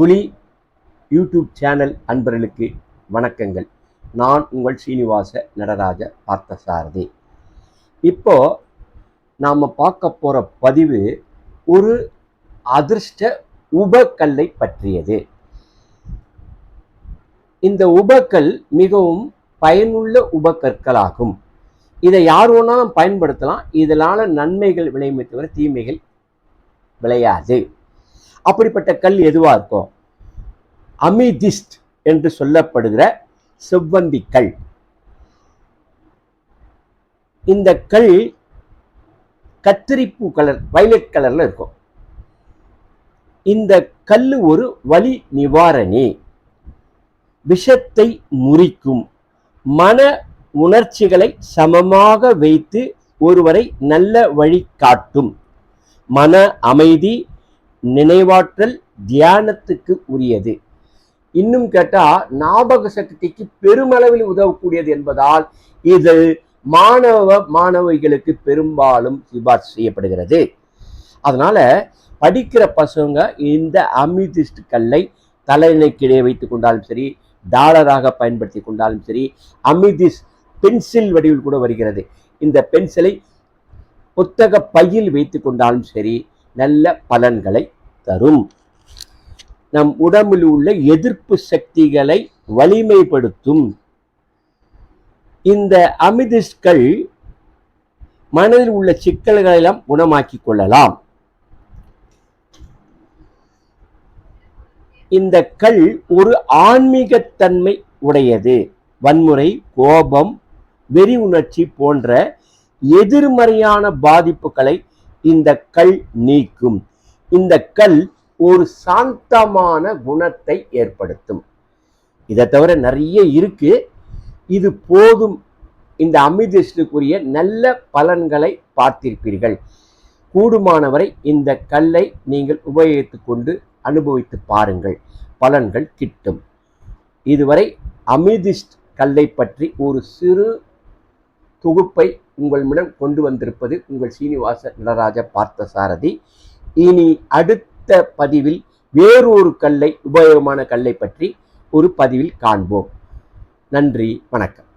துளி YouTube channel அன்பர்களுக்கு வணக்கங்கள். நான் உங்கள் ஸ்ரீனிவாச நடராஜ பார்த்தசாரதி. இப்போ நாம் பார்க்க போகிற பதிவு ஒரு அதிர்ஷ்ட உபக்கல்லை பற்றியது. இந்த உபக்கல் மிகவும் பயனுள்ள உபக்கற்களாகும். இதை யார் வேணாலும் பயன்படுத்தலாம். இதனால நன்மைகள் விளையுமே தவிர தீமைகள் விளையாது. அப்படிப்பட்ட கல் எதுவாக இருக்கும்? அமிதிஸ்ட் என்று சொல்லப்படுகிற செவ்வந்தி கல். இந்த கல் கத்திரிப்பூ கலர் வயலட் கலரில் இருக்கும். இந்த கல் ஒரு வலி நிவாரணி. விஷத்தை முறிக்கும். மன உணர்ச்சிகளை சமமாக வைத்து ஒருவரை நல்ல வழி காட்டும். மன அமைதி நினைவாற்றல் தியானத்துக்கு உரியது. இன்னும் கேட்டால் ஞாபக சக்திக்கு பெருமளவில் உதவக்கூடியது என்பதால் இது மாணவ மாணவிகளுக்கு பெரும்பாலும் சிபார்சு செய்யப்படுகிறது. அதனால படிக்கிற பசங்க இந்த அமிதிஸ்ட் கல்லை தலைநிலைக்கிடையே வைத்துக் கொண்டாலும் சரி டாலராக பயன்படுத்தி கொண்டாலும் சரி அமிதிஸ் பென்சில் வடிவில் கூட வருகிறது. இந்த பென்சிலை புத்தக பையில் வைத்து கொண்டாலும் சரி நல்ல பலன்களை தரும். நம் உடம்பில் உள்ள எதிர்ப்பு சக்திகளை வலிமைப்படுத்தும். இந்த அமிதிஸ்கள் மனதில் உள்ள சிக்கல்களை எல்லாம் குணமாக்கிக் கொள்ளலாம். இந்த கல் ஒரு ஆன்மீகத்தன்மை உடையது. வன்முறை கோபம் வெறி உணர்ச்சி போன்ற எதிர்மறையான பாதிப்புகளை இந்த கல் நீக்கும். இந்த கல் ஒரு சாந்தமான குணத்தை ஏற்படுத்தும். இதை தவிர நிறைய இருக்கு. இது போதும். இந்த அமிதிஸ்டுக்குரிய நல்ல பலன்களை பார்த்திருப்பீர்கள். கூடுமானவரை இந்த கல்லை நீங்கள் உபயோகித்து கொண்டு அனுபவித்து பாருங்கள். பலன்கள் கிட்டும். இதுவரை அமிதிஷ்ட் கல்லை பற்றி ஒரு சிறு தொகுப்பை உங்களிடம் கொண்டு வந்திருப்பது உங்கள் சீனிவாச நடராஜ பார்த்தசாரதி. இனி அடுத்த பதிவில் வேறொரு கல்லை உபயோகமான கல்லை பற்றி ஒரு பதிவில் காண்போம். நன்றி வணக்கம்.